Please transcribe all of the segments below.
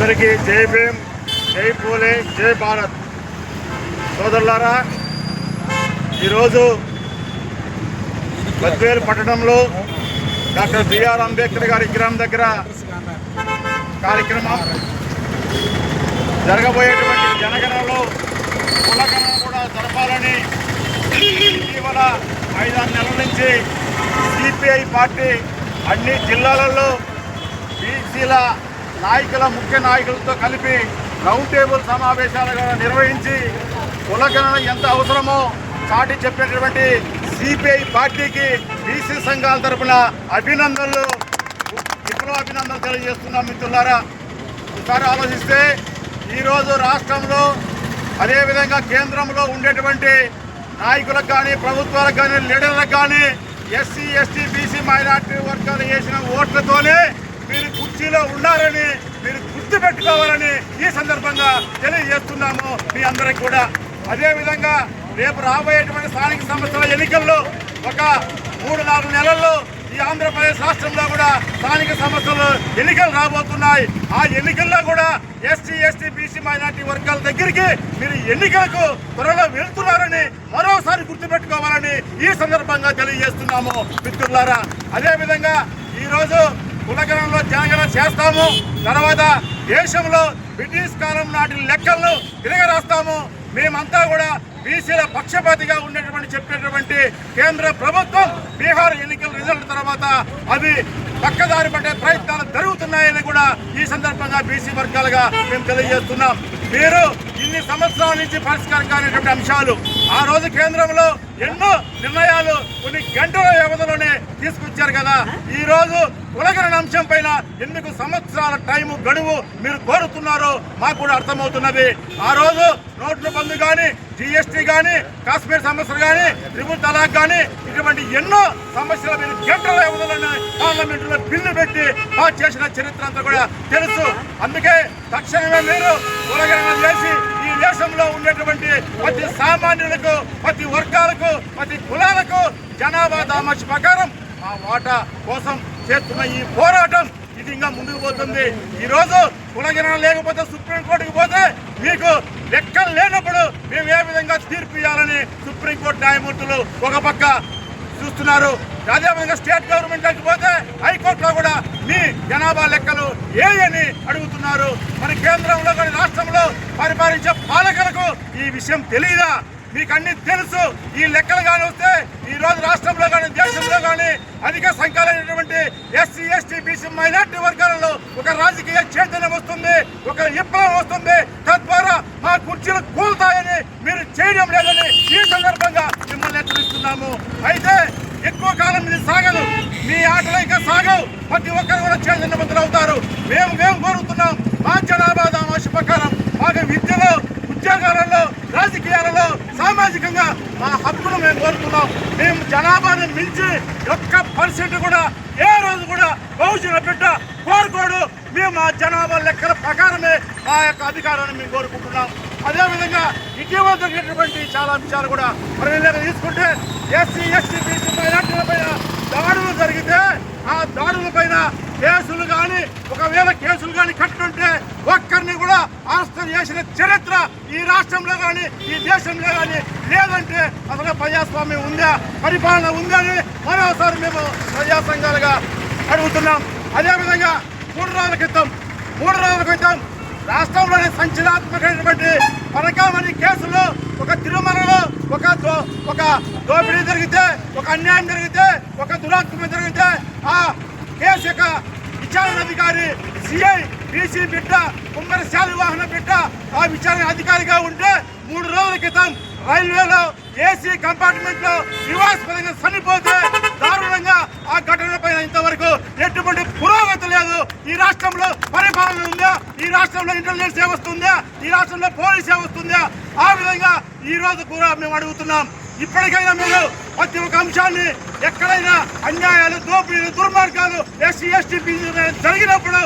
అందరికీ జై భీమ్ జై పూలే జై భారత్. సోదరులారా ఈరోజు బద్వేలు పట్టణంలో డాక్టర్ బిఆర్ అంబేద్కర్ గారి విగ్రహం దగ్గర కార్యక్రమం జరగబోయేటువంటి జనగణలో కులగణన కూడా జరపాలని ఇటీవల ఐదారు నెలల నుంచి సిపిఐ పార్టీ అన్ని జిల్లాలలో బీసీల నాయకుల ముఖ్య నాయకులతో కలిపి రౌండ్ టేబుల్ సమావేశాలు నిర్వహించి కులగణన ఎంత అవసరమో చాటి చెప్పినటువంటి సిపిఐ పార్టీకి బీసీ సంఘాల తరపున అభినందనలు విప్లవ అభినందనలు తెలియజేస్తున్నాం మిత్రులారా. ఒకసారి ఆలోచిస్తే ఈరోజు రాష్ట్రంలో అదేవిధంగా కేంద్రంలో ఉండేటువంటి నాయకులకు కానీ ప్రభుత్వాలకు కానీ లీడర్లకు కానీ ఎస్సీ ఎస్టీ బీసీ మైనార్టీ వర్గాలు వేసిన ఓట్లతోనే మీరు కుర్చీలో ఉన్నారని మీరు గుర్తు పెట్టుకోవాలని ఈ సందర్భంగా తెలియజేస్తున్నాము మీ అందరికి కూడా. అదేవిధంగా రేపు రాబోయేటువంటి స్థానిక సంస్థల ఎన్నికల్లో ఒక మూడు నాలుగు నెలల్లో ఈ ఆంధ్రప్రదేశ్ రాష్ట్రంలో కూడా స్థానిక సంస్థలు ఎన్నికలు రాబోతున్నాయి. ఆ ఎన్నికల్లో కూడా ఎస్టీ ఎస్టీ బీసీ మైనార్టీ వర్గాల దగ్గరికి మీరు ఎన్నికలకు త్వరలో వెళ్తున్నారని మరోసారి గుర్తుపెట్టుకోవాలని ఈ సందర్భంగా తెలియజేస్తున్నాము మిత్రులారా. అదేవిధంగా ఈరోజు కులగణంలో జనగణన చేస్తాము. తర్వాత దేశంలో బ్రిటిష్ కాలం నాటి లెక్కలను తిరగరాస్తాము. మేమంతా కూడా బీసీల పక్షపాతిగా ఉండేటువంటి చెప్పేటటువంటి కేంద్ర ప్రభుత్వం బీహార్ ఎన్నికల రిజల్ట్ తర్వాత అది పక్కదారి పట్టే ప్రయత్నాలు జరుగుతున్నాయని కూడా ఈ సందర్భంగా బీసీ వర్గాలుగా మేము తెలియజేస్తున్నాం. మీరు ఇన్ని సంవత్సరాల నుంచి పరిష్కారం కానిటువంటి అంశాలు ఆ రోజు కేంద్రంలో ఎన్నో నిర్ణయాలు కొన్ని గంటల వ్యవధిలోనే తీసుకొచ్చారు కదా. ఈ రోజు కులగరణ అంశం పైన ఎందుకు సంవత్సరాల టైము గడువు మీరు కోరుతున్నారో మాకు కూడా అర్థమవుతున్నది. ఆ రోజు నోట్ల బంద్ కానీ జిఎస్టీ కానీ కాశ్మీర్ సమస్యలు కానీ త్రిపుల్ తలాక్ కానీ ఇటువంటి ఎన్నో సమస్యల మీద గంటల వ్యవధిలోనే పార్లమెంటులో బిల్లు పెట్టి పాస్ చేసిన చరిత్ర అంతా కూడా తెలుసు. అందుకే తక్షణమే మీరు కులగరణ చేసి దేశంలో ఉండేటువంటి ప్రతి సామాన్యులకు ప్రతి వర్గాలకు ప్రతి కులాలకు జనాభా దామాషి ప్రకారం ఆ వాటా కోసం చేస్తున్న ఈ పోరాటం ఇది ఇంకా ముందుకు పోతుంది. ఈరోజు రోజు లేకపోతే సుప్రీంకోర్టుకి పోతే మీకు లెక్కలు లేనప్పుడు మేము ఏ విధంగా తీర్పు ఇవ్వాలని సుప్రీంకోర్టు న్యాయమూర్తులు ఒక పక్క చూస్తున్నారు. అదేవిధంగా స్టేట్ గవర్నమెంట్ పోతే హైకోర్టులో కూడా మీ జనాభా లెక్కలు ఏ అని అడుగుతున్నారు. మరి కేంద్రంలో కానీ రాష్ట్రంలో రాజ్య పాలకులకు ఈ విషయం తెలియదా మీకు అన్ని తెలుసు. ఈ లెక్కలు కానీ వస్తే ఈ రోజు రాష్ట్రంలో కానీ దేశంలో కానీ అధిక సంఖ్యలైనటువంటి ఎస్సీ ఎస్టీ బీసీ మైనార్టీ వర్గాలలో ఒక రాజకీయ చైతన్యం వస్తుంది ఒక విప్లవం వస్తుంది. తద్వారా మా కుర్చీలు కూలుతాయని మీరు చేయడం లేదని ఈ సందర్భంగా మిమ్మల్ని హెచ్చరిస్తున్నాము. అయితే ఎక్కువ కాలం ఇది సాగదు. మీ ఆటలు ఇంకా సాగవు. ప్రతి ఒక్కరు కూడా చైతన్యవంతులు అవుతారు. మేము మేము కోరుతున్నాం మా జనాభా దామాష ప్రకారం. మాకు విద్యలో ఉద్యోగాలలో రాజకీయాలలో సామాజికంగా మా హక్కును మేము కోరుతున్నాం మేము జనాభాను మించి ఒక్క పర్సెంట్ కూడా ఏ రోజు కూడా భవిష్యత్ బిడ్డ కోరుకోడు. మేము మా జనాభా లెక్కల ప్రకారమే మా యొక్క అధికారాన్ని మేము కోరుకుంటున్నాం. అదేవిధంగా ఇటీవల జరిగినటువంటి చాలా అంశాలు కూడా పరిగణలోకి తీసుకుంటే ఎస్సీ ఎస్టీ బీసీ మైనార్టీల పైన దాడులు జరిగితే ఆ దాడుల పైన కేసులు కానీ ఒకవేళ కేసులు కానీ కట్టుంటే ఒక్కరిని కూడా రాష్ట్రం చేసిన చరిత్ర ఈ రాష్ట్రంలో కానీ ఈ దేశంలో కానీ లేదంటే అసలు ప్రజాస్వామ్యం ఉందా పరిపాలన ఉందని మరోసారి మేము ప్రజా సంఘాలుగా అడుగుతున్నాం. అదేవిధంగా మూడు రోజుల క్రితం మూడు రోజుల క్రితం రాష్ట్రంలోని సంచలనాత్మకమైనటువంటి పరకామణి కేసులో ఒక తిరుమలలో ఒక దో- ఒక దోపిడీ జరిగితే ఒక అన్యాయం జరిగితే ఒక దురాత్మ జరిగితే ఆ కేసు యొక్క విచారణ అధికారి సిఐ బీసీ బిడ్డ కుమ్మరశాలి వాహన బిడ్డ ఆ విచారణ అధికారిగా ఉంటే మూడు రోజుల క్రితం రైల్వేలో ఏసీ కంపార్ట్మెంట్లో వివాదాస్పదంగా చనిపోతే దారుణంగా ఆ ఘటన పైన ఇంతవరకు ఎటువంటి పురోగతి లేదు. ఈ రాష్ట్రంలో పరిపాలన ఉందా? ఈ రాష్ట్రంలో ఇంటెలిజెన్స్ వ్యవస్థ ఉందా? ఈ రాష్ట్రంలో పోలీస్ వ్యవస్థ ఉందా? ఆ విధంగా ఈ రోజు కూడా మేము అడుగుతున్నాం. ఇప్పటికైనా మీరు ప్రతి ఒక్క అంశాన్ని ఎక్కడైనా అన్యాయాలు దోపిడీలు దుర్మార్గాలు ఎస్సీ ఎస్టీ జరిగినప్పుడు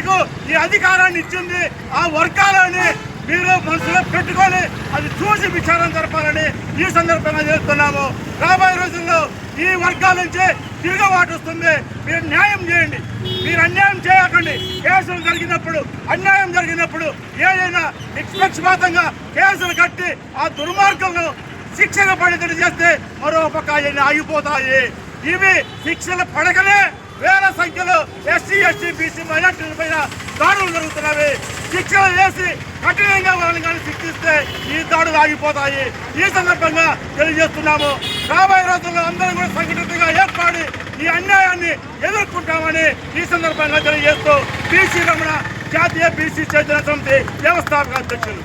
మీకు ఈ అధికారాన్ని ఇచ్చింది ఆ వర్గాలని మీరు మనసులో పెట్టుకొని అది చూసి విచారం జరపాలని ఈ సందర్భంగా చేస్తున్నాము. రాబోయే రోజుల్లో ఈ వర్గాల నుంచి తిరుగుబాటు వస్తుంది. మీరు న్యాయం చేయండి. మీరు అన్యాయం చేయకండి. కేసులు జరిగినప్పుడు అన్యాయం జరిగినప్పుడు ఏదైనా నిష్పక్షపాతంగా కేసులు కట్టి ఆ దుర్మార్గంలో శిక్షణ పడేటట్టు చేస్తే మరో పక్క ఆగిపోతాయి. ఇవి శిక్షలు పడకనే వేల సంఖ్యలో ఎస్సీ ఎస్టీ బీసీ మైనార్టీల పైన దాడులు జరుగుతున్నవి శిక్షలు వేసి కఠినంగా వాళ్ళని కానీ శిక్షిస్తే ఈ దాడులు ఆగిపోతాయి. ఈ సందర్భంగా తెలియజేస్తున్నాము. రాబోయే రోజుల్లో అందరం కూడా సంఘటితంగా ఏర్పడి ఈ అన్యాయాన్ని ఎదుర్కొంటామని ఈ సందర్భంగా తెలియజేస్తూ బీసీ రమణ జాతీయ బీసీ చైతన్య సమితి వ్యవస్థాపక అధ్యక్షులు.